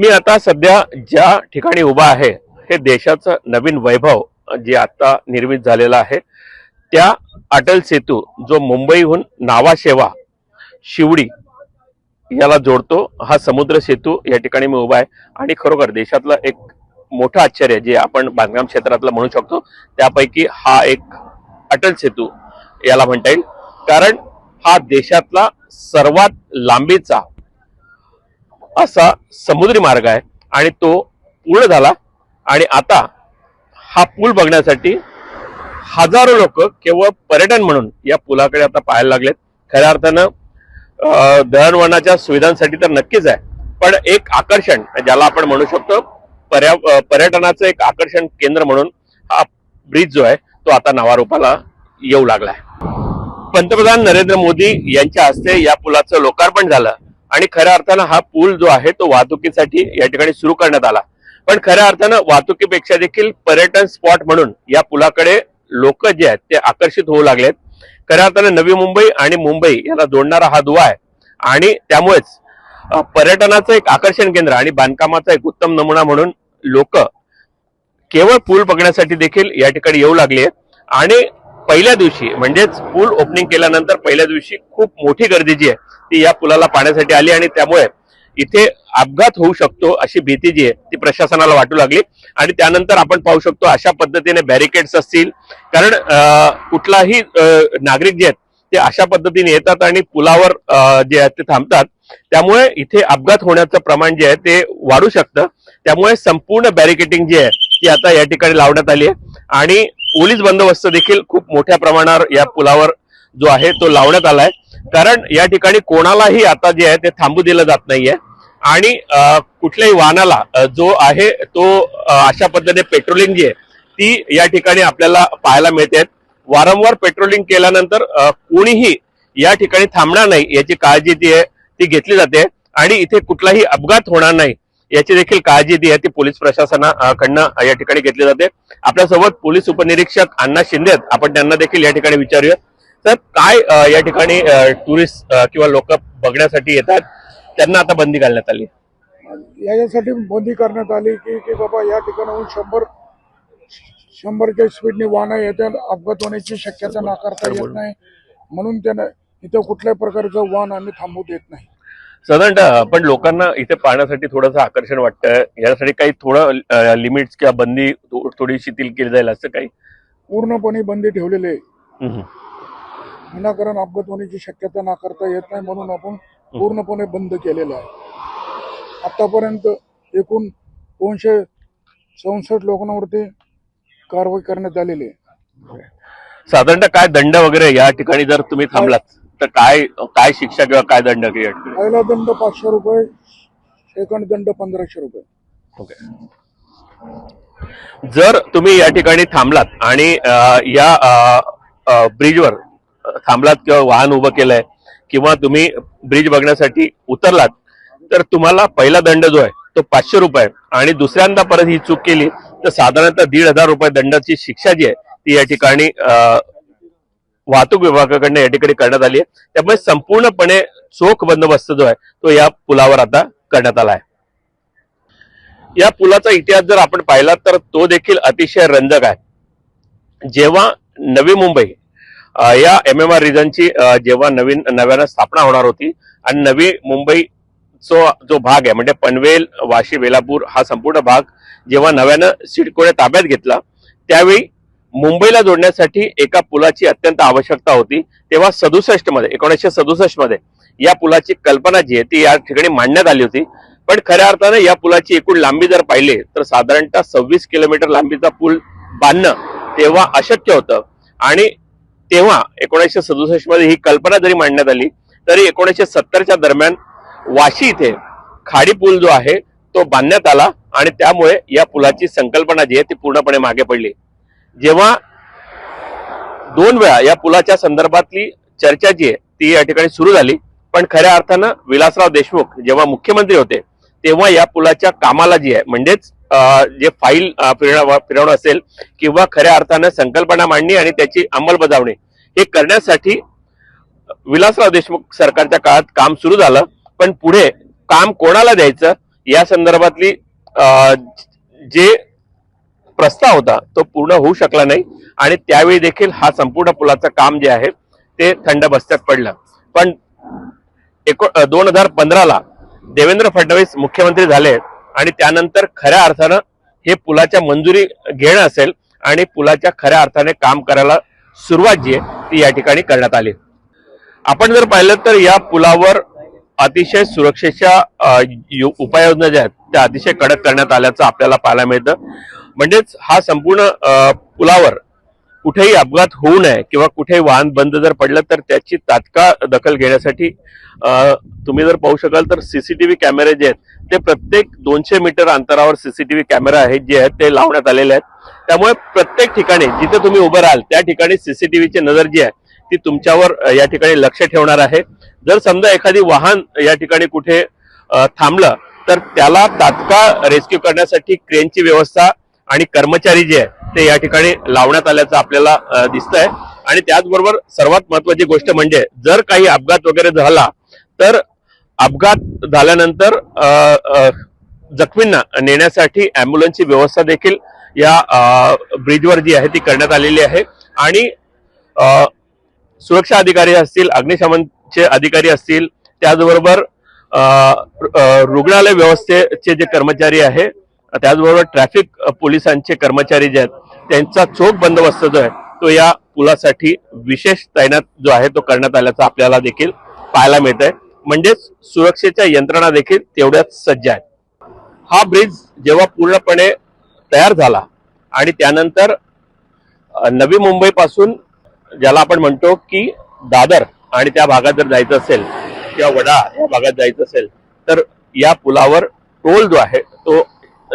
मी आता सध्या ज्या ठिकाणी उभा आहे हे देशाचं नवीन वैभव जे आता निर्मित झालेलं आहे त्या अटल सेतू जो मुंबईहून नावाशेवा शिवडी याला जोडतो हा समुद्र सेतू या ठिकाणी मी उभा आहे. आणि खरोखर देशातलं एक मोठं आश्चर्य जे आपण बांधकाम क्षेत्रातलं म्हणू शकतो त्यापैकी हा एक अटल सेतू याला म्हणता येईल. कारण हा देशातला सर्वात लांबीचा असा समुद्री मार्ग आहे आणि तो पूर्ण झाला. आणि आता हा पूल बघण्यासाठी हजारो लोक केवळ पर्यटन म्हणून या पुलाकडे आता पाहायला लागलेत. खऱ्या अर्थानं दळणवळणाच्या सुविधांसाठी तर नक्कीच आहे. पण एक आकर्षण ज्याला आपण म्हणू शकतो पर्या पर्यटनाचं एक आकर्षण केंद्र म्हणून हा ब्रिज जो आहे तो आता नावारूपाला येऊ लागलाय पंतप्रधान नरेंद्र मोदी यांच्या हस्ते या पुलाचं लोकार्पण झालं. आणि खऱ्या अर्थानं हा पूल जो आहे तो वाहतुकीसाठी या ठिकाणी सुरू करण्यात आला. पण खऱ्या अर्थानं वाहतुकीपेक्षा देखील पर्यटन स्पॉट म्हणून या पुलाकडे लोक जे आहेत ते आकर्षित होऊ लागलेत. खऱ्या अर्थानं नवी मुंबई आणि मुंबई याला जोडणारा हा दुवा आहे. आणि त्यामुळेच पर्यटनाचं एक आकर्षण केंद्र आणि बांधकामाचा एक उत्तम नमुना म्हणून लोक केवळ पूल बघण्यासाठी देखील या ठिकाणी येऊ लागले आहेत. आणि पहिल्या दिवशी म्हणजेच पूल ओपनिंग केल्यानंतर पहिल्या दिवशी खूप मोठी गर्दी जी आहे ती या पुलाला पाण्यासाठी आली आणि त्यामुळे इथे अपघात होऊ शकतो अशी भीती जी आहे ती प्रशासनाला वाटू लागली. आणि त्यानंतर आपण पाहू शकतो अशा पद्धतीने बॅरिकेड्स असतील. कारण कुठलाही नागरिक जे आहेत ते अशा पद्धतीने येतात आणि पुलावर जे आहेत ते थांबतात. त्यामुळे इथे अपघात होण्याचं प्रमाण जे आहे ते वाढू शकतं. त्यामुळे संपूर्ण बॅरिकेटिंग जी आहे ती आता या ठिकाणी लावण्यात आली आहे. आणि पोलीस बंदोबस्त देखील खूप मोठ्या प्रमाणावर या पुलावर जो आहे तो लावण्यात आलाय. कारण या ठिकाणी कोणालाही आता जे आहे ते थांबू दिलं जात नाहीये. आणि कुठल्याही वाहनाला जो आहे तो अशा पद्धतीने पेट्रोलिंग जी आहे ती या ठिकाणी आपल्याला पाहायला मिळते. वारंवार पेट्रोलिंग केल्यानंतर कोणीही या ठिकाणी थांबणार नाही याची काळजी जी आहे ती घेतली जाते. आणि इथे कुठलाही अपघात होणार नाही. याची देखील काळजी जी आहे ती पोलीस प्रशासनाकडनं या ठिकाणी घेतली जाते. आपल्यासोबत पोलीस उपनिरीक्षक अण्णा शिंदे आहेत. आपण त्यांना देखील या ठिकाणी विचारूया. तर काय या ठिकाणी टुरिस्ट किंवा लोक बघण्यासाठी येतात? त्यांना आता बंदी घालण्यात आली. याच्यासाठी बंदी करण्यात आली की की बाबा या ठिकाणाहून शंभर शंभरच्या स्पीडने वाहनं येतात. अपघात होण्याची शक्यता नाकारता येत नाही. म्हणून त्यानं इथं कुठल्याही प्रकारचं वाहन आम्ही थांबू देत नाही. साधारणतः पण लोकांना इथे पाहण्यासाठी थोडंसं आकर्षण वाटतं. यासाठी काही थोडं लिमिट्स किंवा बंदी थोडी शिथिल केली जाईल असं काही? पूर्णपणे बंदी ठेवलेली आहे. विनाकारण अपघात होण्याची शक्यता नाकारता येत नाही म्हणून आपण पूर्णपणे बंद केलेलं आहे. आतापर्यंत एकूण दोनशे चौसष्ट लोकांवरती कारवाई करण्यात आलेली आहे. साधारणतः काय दंड वगैरे या ठिकाणी जर तुम्ही थांबलात? तर काय काय शिक्षा किंवा काय दंड ठिकाणी? पहिला दंड पाचशे रुपये सेकंड दंड पंधराशे रुपये ओके जर तुम्ही या ठिकाणी थांबलात आणि या ब्रिजवर थांबलात किंवा वाहन उभं केलंय किंवा तुम्ही ब्रिज बघण्यासाठी उतरलात तर तुम्हाला पहिला दंड जो आहे तो पाचशे रुपये. आणि दुसऱ्यांदा परत ही चूक केली तर साधारणतः दीड हजार रुपये दंडाची शिक्षा जी आहे ती या ठिकाणी वाहतूक विभागाकडनं या ठिकाणी करण्यात आली आहे. त्यामुळे संपूर्णपणे चोख बंदोबस्त जो आहे तो या पुलावर आता करण्यात आला आहे. या पुलाचा इतिहास जर आपण पाहिला तर तो देखील अतिशय रंजक आहे. जेव्हा नवी मुंबई या एम एम आर रिजनची जेव्हा नवीन नव्यानं स्थापना होणार होती आणि नवी मुंबई जो जो भाग आहे म्हणजे पनवेल वाशी वेलापूर हा संपूर्ण भाग जेव्हा नव्यानं सिडकोने ताब्यात घेतला त्यावेळी मुंबईला जोडण्यासाठी एका पुलाची अत्यंत आवश्यकता होती. तेव्हा सदुसष्टमध्ये एकोणीसशे सदुसष्टमध्ये या पुलाची कल्पना जी आहे ती या ठिकाणी मांडण्यात आली होती. पण खऱ्या अर्थानं या पुलाची एकूण लांबी जर पाहिली तर साधारणतः सव्वीस किलोमीटर लांबीचा पूल बांधणं तेव्हा अशक्य होतं. आणि तेव्हा एकोणीसशे सदुसष्टमध्ये ही कल्पना जरी मांडण्यात आली तरी एकोणीसशे सत्तरच्या दरम्यान वाशी इथे खाडी पूल जो आहे तो बांधण्यात आला आणि त्यामुळे या पुलाची संकल्पना जी आहे ती पूर्णपणे मागे पडली. जेव्हा दोन वेळा या पुलाच्या संदर्भातली चर्चा जी आहे ती या ठिकाणी सुरू झाली. पण खऱ्या अर्थानं विलासराव देशमुख जेव्हा मुख्यमंत्री होते तेव्हा या पुलाच्या कामाला जी आहे म्हणजेच जे फाईल फिरवणं असेल किंवा खऱ्या अर्थानं संकल्पना मांडणी आणि त्याची अंमलबजावणी हे करण्यासाठी विलासराव देशमुख सरकारच्या काळात काम सुरू झालं. पण पुढे काम कोणाला द्यायचं? या संदर्भातली जे प्रस्ताव होता तो पूर्ण होऊ शकला नाही. आणि त्यावेळी देखील हा संपूर्ण पुलाचं काम जे आहे ते थंड बस्त्यात पडलं. पण एको दोन हजार पंधराला देवेंद्र फडणवीस मुख्यमंत्री झाले आणि त्यानंतर खऱ्या अर्थानं हे पुलाच्या मंजुरी घेणं असेल आणि पुलाच्या खऱ्या अर्थाने काम करायला सुरुवात जी आहे ती या ठिकाणी करण्यात आली. आपण जर पाहिलं तर या पुलावर अतिशय सुरक्षेच्या उपाययोजना ज्या आहेत त्या अतिशय कडक करण्यात आल्याचं आपल्याला पाहायला मिळतं. म्हणजेच हा संपूर्ण पुलावर कुठेही अपघात होऊ नये किंवा कुठेही वाहन बंद जर पडलं तर त्याची तात्काळ दखल घेण्यासाठी तुम्ही जर पाहू शकाल तर सीसीटीव्ही कॅमेरे जे आहेत ते प्रत्येक दोनशे मीटर अंतरावर सीसीटीव्ही कॅमेरा आहेत जे आहेत ते लावण्यात आलेले आहेत. त्यामुळे प्रत्येक ठिकाणी जिथे तुम्ही उभं राहाल त्या ठिकाणी सीसीटीव्हीची नजर जी आहे ती तुमच्यावर या ठिकाणी लक्ष ठेवणार आहे. जर समजा एखादी वाहन या ठिकाणी कुठे थांबलं तर त्याला तात्काळ रेस्क्यू करण्यासाठी क्रेनची व्यवस्था आणि कर्मचारी जे आहे ते या ठिकाणी लावण्यात आल्याचं आपल्याला दिसत आहे आणि त्याचबरोबर सर्वात महत्वाची गोष्ट म्हणजे जर काही अपघात वगैरे झाला तर अपघात झाल्यानंतर जखमींना नेण्यासाठी अँब्युलन्सची व्यवस्था देखील या ब्रिजवर जी आहे ती करण्यात आलेली आहे. आणि सुरक्षा अधिकारी असतील अग्निशमनचे अधिकारी असतील त्याचबरोबर रुग्णालय व्यवस्थेचे जे कर्मचारी आहे त्याचबरोबर ट्रॅफिक पोलिसांचे कर्मचारी जे आहेत त्यांचा चोख बंदोबस्त जो आहे तो या पुलासाठी विशेष तैनात जो आहे तो करण्यात आल्याचा आपल्याला देखील पाहायला मिळत आहे म्हणजेच सुरक्षेच्या यंत्रणा देखील तेवढ्याच सज्ज आहेत. हा ब्रिज जेव्हा पूर्णपणे तयार झाला आणि त्यानंतर नवी मुंबई पासून ज्याला आपण म्हणतो की दादर आणि त्या भागात जर जायचं असेल किंवा वडा या भागात जायचं असेल तर या पुलावर टोल जो आहे तो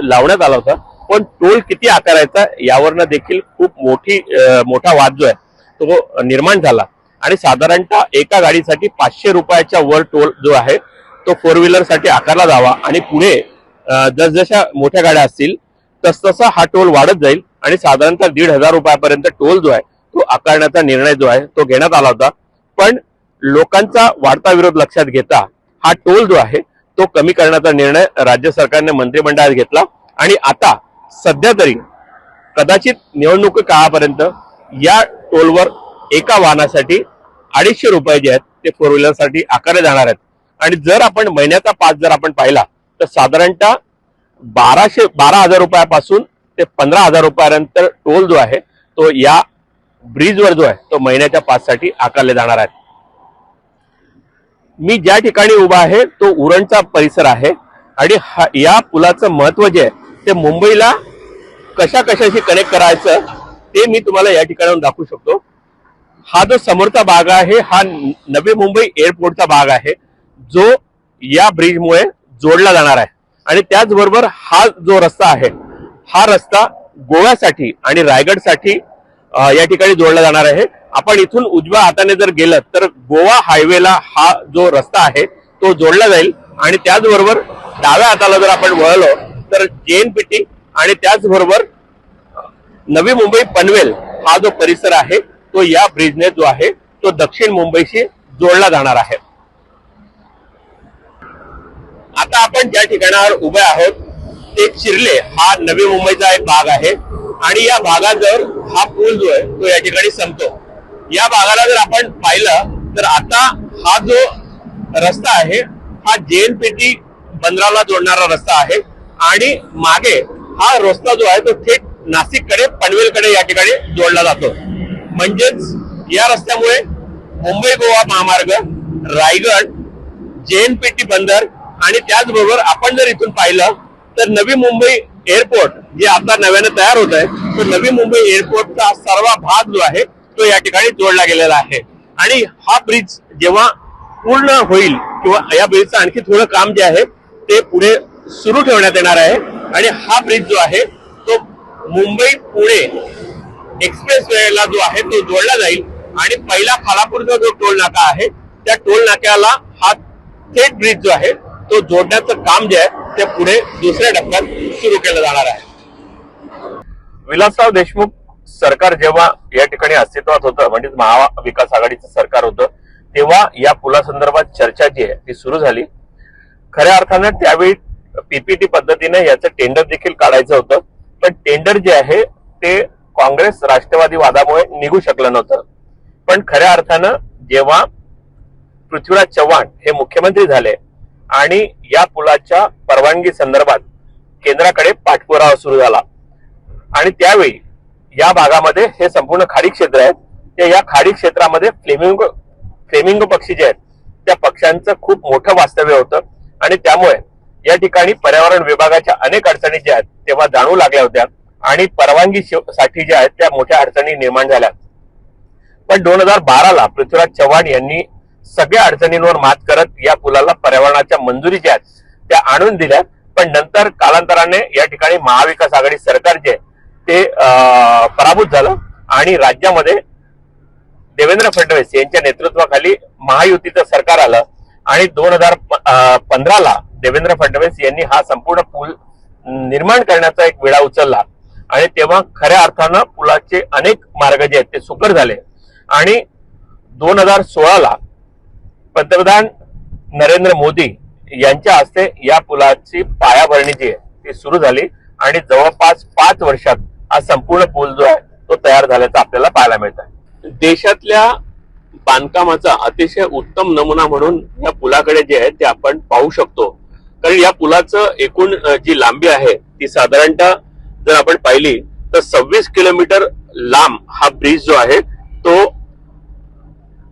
लावण्यात आला होता. पण टोल किती आकारायचा यावरनं देखील खूप मोठी मोठा वाद जो आहे तो निर्माण झाला. आणि साधारणतः एका गाडीसाठी पाचशे रुपयाच्या वर टोल जो आहे तो फोर व्हीलरसाठी आकारला जावा. आणि पुढे जसजशा मोठ्या गाड्या असतील तसतसा हा टोल वाढत जाईल. आणि साधारणतः दीड हजार रुपयापर्यंत टोल जो आहे तो आकारण्याचा निर्णय जो आहे तो घेण्यात आला होता. पण लोकांचा वाढता विरोध लक्षात घेता हा टोल जो आहे तो कमी करण्याचा निर्णय राज्य सरकारने मंत्रिमंडळात घेतला. आणि आता सध्या तरी कदाचित निवडणूक काळापर्यंत या टोलवर एका वाहनासाठी अडीचशे रुपये जे आहेत ते फोर व्हीलरसाठी आकारले जाणार आहेत. आणि जर आपण महिन्याचा पास जर आपण पाहिला तर साधारणतः बाराशे बारा हजार रुपयापासून ते पंधरा हजार रुपयापर्यंत टोल जो आहे तो या ब्रिजवर जो आहे तो महिन्याच्या पाससाठी आकारले जाणार आहेत. मी ज्या ठिकाणी उभा आहे तो उरणचा परिसर आहे. आणि हा- या पुलाचं महत्त्व जे आहे ते मुंबईला कशा कशाशी कनेक्ट करायचं ते मी तुम्हाला या ठिकाणाहून दाखवू शकतो. हा जो समोरचा भाग आहे हा नवी मुंबई एअरपोर्टचा भाग आहे जो या ब्रिजमुळे जोडला जाणार आहे. आणि त्याचबरोबर हा जो रस्ता आहे हा रस्ता गोव्यासाठी आणि रायगडसाठी या ठिकाणी जोडला जाणार आहे. आपण इथून उजव्या हाताने जर गेलं तर गोवा हायवेला हा जो रस्ता आहे तो जोडला जाईल. आणि त्याचबरोबर डाव्या हाताला जर आपण वळलो तर जेएनपीटी आणि त्याचबरोबर नवी मुंबई पनवेल हा जो परिसर आहे तो या ब्रिजने जो आहे तो दक्षिण मुंबईशी जोडला जाणार आहे. आता आपण ज्या ठिकाणावर उभे आहोत ते चिरले हा नवी मुंबईचा एक भाग आहे. आणि या भागाजवळ हा पूल जो आहे तो या ठिकाणी संपतो. या भागाला जर आपण पाहिलं तर आता हा जो रस्ता आहे हा जेएनपीटी बंदराला जोडणारा रस्ता आहे. आणि मागे हा रस्ता जो आहे तो थेट नाशिककडे पनवेलकडे या ठिकाणी जोडला जातो. म्हणजेच या रस्त्यामुळे मुंबई गोवा महामार्ग रायगड जेएनपीटी बंदर आणि त्याचबरोबर आपण जर इथून पाहिलं तर नवी मुंबई एअरपोर्ट जे आता नव्याने तयार होत आहे. तो नवी मुंबई एअरपोर्टचा सर्व भाग जो आहे तो या ठिकाणी जोडला गेलेला आहे. आणि हा ब्रिज जेव्हा पूर्ण होईल किंवा या ब्रिजचं आणखी थोडं काम जे आहे ते पुढे सुरू ठेवण्यात येणार आहे. आणि हा ब्रिज जो आहे तो मुंबई पुणे एक्सप्रेस वेला जो आहे तो जोडला जाईल. आणि पहिला खालापूरचा जो टोल नाका आहे त्या टोल नाक्याला हा थेट ब्रिज जो आहे तो जोडण्याचं काम जे आहे ते पुढे दुसऱ्या टप्प्यात सुरू केलं जाणार आहे. विलासराव देशमुख सरकार जेव्हा या ठिकाणी अस्तित्वात होतं म्हणजेच महाविकास आघाडीचं सरकार होतं तेव्हा या पुलासंदर्भात चर्चा जी आहे ती सुरू झाली. खऱ्या अर्थानं त्यावेळी पीपीटी पद्धतीने याचं टेंडर देखील काढायचं होतं. पण टेंडर जे आहे ते काँग्रेस राष्ट्रवादी वादामुळे निघू शकलं नव्हतं. पण खऱ्या अर्थानं जेव्हा पृथ्वीराज चव्हाण हे मुख्यमंत्री झाले आणि या पुलाच्या परवानगी संदर्भात केंद्राकडे पाठपुरावा सुरू झाला आणि त्यावेळी या भागामध्ये हे संपूर्ण खाडी क्षेत्र आहे ते या खाडी क्षेत्रामध्ये फ्लेमिंगो फ्लेमिंगो पक्षी जे आहेत त्या पक्ष्यांचं खूप मोठं वास्तव्य होतं. आणि त्यामुळे या ठिकाणी पर्यावरण विभागाच्या अनेक अडचणी ज्या आहेत तेव्हा जाणू लागल्या होत्या. आणि परवानगी साठी ज्या आहेत त्या मोठ्या अडचणी निर्माण झाल्या. पण दोन हजार बाराला पृथ्वीराज चव्हाण यांनी सगळ्या अडचणींवर मात करत या पुलाला पर्यावरणाच्या मंजुरी ज्या आहेत त्या आणून दिल्या. पण नंतर कालांतराने या ठिकाणी महाविकास आघाडी सरकार जे आहे, ते पराभूत झालं आणि राज्यामध्ये देवेंद्र फडणवीस यांच्या नेतृत्वाखाली महायुतीचं सरकार आलं आणि दोन हजार पंधराला देवेंद्र फडणवीस यांनी हा संपूर्ण पूल निर्माण करण्याचा एक वेळा उचलला. आणि तेव्हा खऱ्या अर्थानं पुलाचे अनेक मार्ग जे आहेत ते सुकर झाले. आणि दोन हजार सोळाला पंतप्रधान नरेंद्र मोदी यांच्या हस्ते या पुलाची पायाभरणी जी आहे ती सुरू झाली आणि जवळपास पाच वर्षात हा संपूर्ण पूल जो आहे तो तयार झाल्याचं आपल्याला पाहायला मिळत आहे देशातल्या बांधकामाचा अतिशय उत्तम नमुना म्हणून या पुलाकडे जे आहे ते आपण पाहू शकतो. कारण या पुलाचं एकूण जी लांबी आहे ती साधारणतः जर आपण पाहिली तर सव्वीस किलोमीटर लांब हा ब्रिज जो आहे तो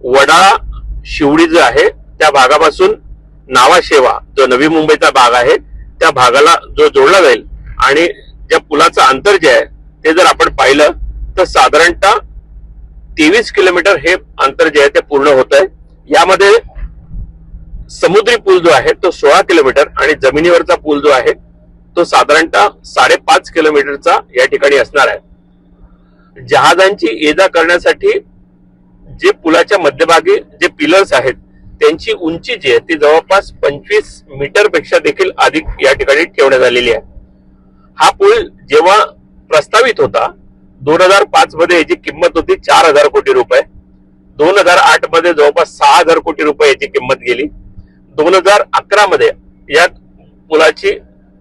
वडा शिवडी जो आहे त्या भागापासून नावाशेवा जो नवी मुंबईचा भाग आहे त्या भागाला जो जोडला जाईल आणि ज्या पुलाचं अंतर जे आहे ते जर आपण पाहिलं तर साधारणतः तेवीस किलोमीटर हे अंतर जे आहे ते पूर्ण होत आहे यामध्ये समुद्री पूल जो आहे तो सोळा किलोमीटर आणि जमिनीवरचा पूल जो आहे तो साधारणतः साडेपाच किलोमीटरचा या ठिकाणी असणार आहे. जहाजांची ये जा करण्यासाठी जे पुलाच्या मध्यभागी जे पिलर्स आहेत त्यांची उंची जी आहे ती जवळपास पंचवीस मीटरपेक्षा देखील अधिक या ठिकाणी ठेवण्यात आलेली आहे. हा पूल जेव्हा प्रस्तावित होता दोन हजार पाच मध्ये याची किंमत होती चार हजार कोटी रुपये. दोन हजार आठमध्ये जवळपास सहा हजार कोटी रुपये याची किंमत गेली. दोन हजार अकरा मध्ये या पुलाची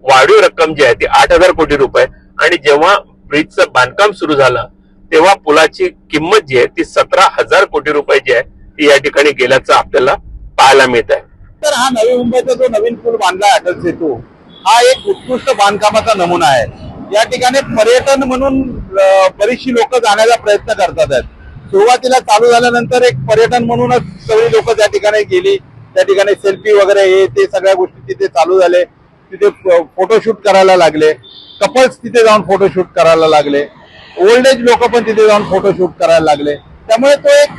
वाढीव रक्कम जी आहे ती आठ हजार कोटी रुपये. आणि जेव्हा ब्रिजचं बांधकाम सुरू झालं तेव्हा पुलाची किंमत जी आहे ती सतरा हजार कोटी रुपये जी आहे ती या ठिकाणी गेल्याचं आपल्याला पाहायला मिळत आहे. तर हा नवी मुंबईचा जो नवीन पूल बांधला अटल सेतू हा एक उत्कृष्ट बांधकामाचा नमुना आहे. या ठिकाणी पर्यटन म्हणून बरीचशी लोक जाण्याचा प्रयत्न करतात. आहेत सुरुवातीला चालू झाल्यानंतर एक पर्यटन म्हणूनच सगळी लोक त्या ठिकाणी गेली. त्या ठिकाणी सेल्फी वगैरे हे ते सगळ्या गोष्टी तिथे चालू झाले. तिथे फोटोशूट करायला लागले. कपल्स तिथे जाऊन फोटोशूट करायला लागले. ओल्ड एज लोक पण तिथे जाऊन फोटोशूट करायला लागले. त्यामुळे तो एक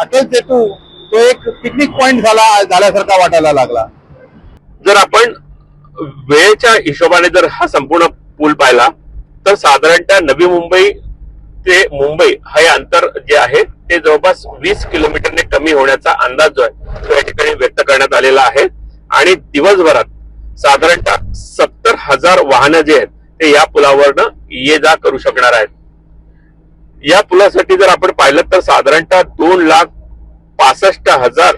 अटल सेतू तो एक पिकनिक पॉइंट झाला झाल्यासारखा वाटायला लागला. जर आपण वेळेच्या हिशोबाने जर हा संपूर्ण पूल पाहिला तर साधारणतः नवी मुंबई ते मुंबई हे अंतर जे आहे ते जवळपास वीस किलोमीटरने कमी होण्याचा अंदाज जो आहे तो या ठिकाणी व्यक्त करण्यात आलेला आहे. आणि दिवसभरात साधारणतः सत्तर हजार वाहनं जे आहेत ते या पुलावरनं ये जा करू शकणार आहेत. या पुलासाठी जर आपण पाहिलं तर साधारणतः दोन लाख पासष्ट हजार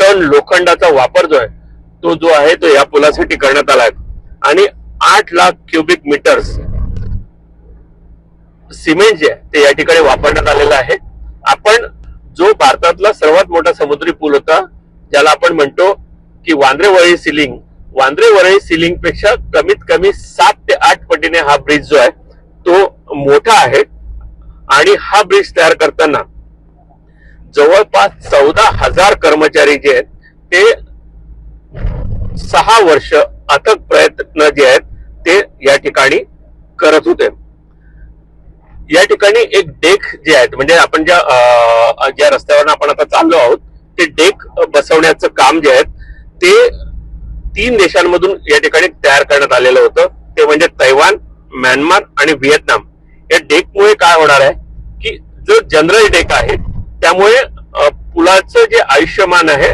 टन लोखंडाचा वापर जो आहे तो जो आहे तो या पुलासाठी करण्यात आला आहे आणि आठ लाख क्युबिक मीटर्स सिमेंट जे आहे ते या ठिकाणी वापरण्यात आलेलं आहे. आपण जो भारतातला सर्वात मोठा समुद्री पूल होता ज्याला आपण म्हणतो की वांद्रे वरळी सिलिंग वांद्रे वरळी सिलिंगपेक्षा कमीत कमी सात ते आठ पटीने हा ब्रिज जो आहे तो मोठा आहे. आणि हा ब्रिज तयार करताना जवळपास चौदा हजार कर्मचारी जे आहेत ते सहा वर्ष अथक प्रयत्न जे आहेत ते या ठिकाणी करत होते. या ठिकाणी एक डेक जे आहेत म्हणजे आपण ज्या ज्या रस्त्यावर आपण आता चाललो आहोत ते डेक बसवण्याचं काम जे आहे ते तीन देशांमधून या ठिकाणी तयार करण्यात आलेलं होतं. ते म्हणजे तैवान म्यानमार आणि व्हिएतनाम. या डेकमुळे काय होणार आहे की जो जनरल डेक आहे त्यामुळे पुलाचं जे आयुष्यमान आहे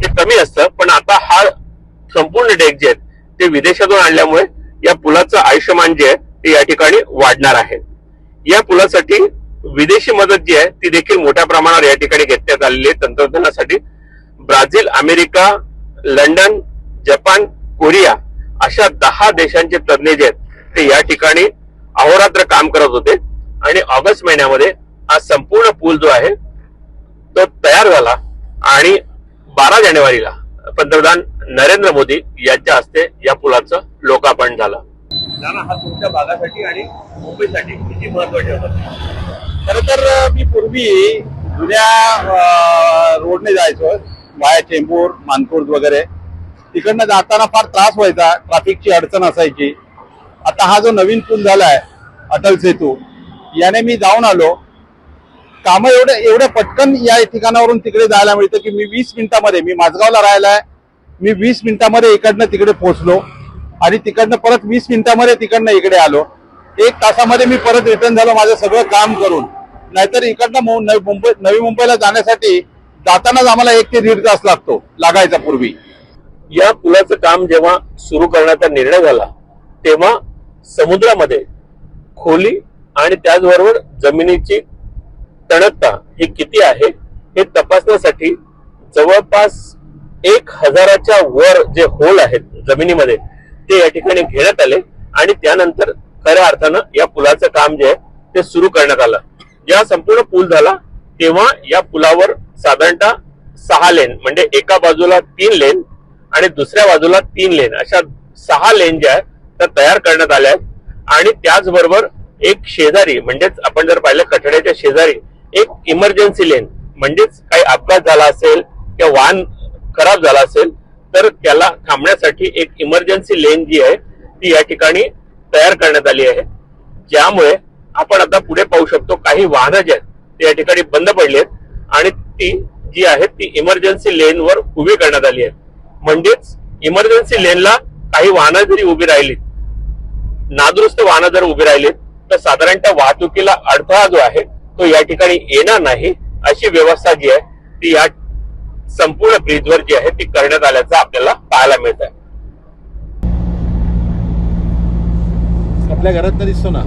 ते कमी असतं. पण आता हा संपूर्ण डेक जे आहेत ते विदेशातून आणल्यामुळे या पुलाचं आयुष्यमान जे आहे ते या ठिकाणी वाढणार आहे. या पुलासाठी विदेशी मदत जी आहे ती देखील मोठ्या प्रमाणावर या ठिकाणी घेतण्यात आलेली आहे तंत्रज्ञानासाठी. Brazil America London Japan Korea अशा दहा देशांचे तज्ज्ञ जे आहेत ते या ठिकाणी अहोरात्र काम करत होते. आणि ऑगस्ट महिन्यामध्ये हा संपूर्ण पूल जो आहे तो तयार झाला. आणि बारा जानेवारीला पंतप्रधान नरेंद्र मोदी यांच्या हस्ते या पुलाचं लोकार्पण झालं. हा तुमच्या भागासाठी आणि मुंबईसाठी किती महत्त्वाचे खर तर मी पूर्वी जुन्या रोडने जायचो. वाया चेंबूर मानपूर वगैरे. तिकडनं जाताना फार त्रास व्हायचा. ट्रॅफिकची अडचण असायची. आता हा जो नवीन पूल झालाय अटल सेतू याने मी जाऊन आलो. कामं एवढ्या एवढ्या पटकन या ठिकाणावरून तिकडे जायला मिळतं की मी वीस मिनिटामध्ये मी माझगावला आहे मी वीस मिनिटामध्ये इकडनं तिकडे पोहोचलो. आणि तिकडनं परत वीस मिनिटामध्ये तिकडनं इकडे आलो. एक तासामध्ये मी परत रिटर्न झालो माझं सगळं काम करून. नाहीतर इकडनं नवी मुंबई नवी मुंबईला जाण्यासाठी जातानाच आम्हाला एक ते दीड तास लागतो लागायचा पूर्वी. या पुलाचं काम जेव्हा सुरू करण्याचा निर्णय झाला तेव्हा समुद्रामध्ये खोली आणि त्याचबरोबर जमिनीची तणकता ही किती आहे हे तपासण्यासाठी जवळपास एक हजाराच्या वर जे होल आहेत जमिनीमध्ये ते या ठिकाणी घेण्यात आले आणि त्यानंतर खऱ्या अर्थानं या पुलाचं काम जे आहे ते सुरू करण्यात आलं. जेव्हा संपूर्ण पूल झाला तेव्हा या पुलावर साधारणतः सहा लेन म्हणजे एका बाजूला तीन लेन आणि दुसऱ्या बाजूला तीन लेन अशा सहा लेन ज्या आहेत त्या तयार करण्यात आल्या आहेत. आणि त्याचबरोबर एक शेजारी म्हणजेच आपण जर पाहिलं कठड्याच्या शेजारी एक इमर्जन्सी लेन म्हणजेच काही अपघात झाला असेल किंवा वाहन खराब झाला असेल तर त्याला थांबण्यासाठी एक इमर्जन्सी लेन जी आहे ती या ठिकाणी तयार करण्यात आली आहे. ज्यामुळे आपण आता पुढे पाहू शकतो काही वाहनं जी आहेत ते या ठिकाणी बंद पडली आहेत आणि ती जी आहे ती इमर्जन्सी लेनवर उभी करण्यात आली आहे. म्हणजेच इमर्जन्सी लेनला काही वाहनं जरी उभी राहिली नादुरुस्त वाहनं जर उभी राहिली तर साधारणतः वाहतुकीला अडथळा जो आहे तो या ठिकाणी येणार नाही अशी व्यवस्था जी आहे ती या संपूर्ण ब्रिजवर जी आहे ती करण्यात आल्याचं आपल्याला पाहायला मिळत आहे आपल्या घरात दिसतो ना.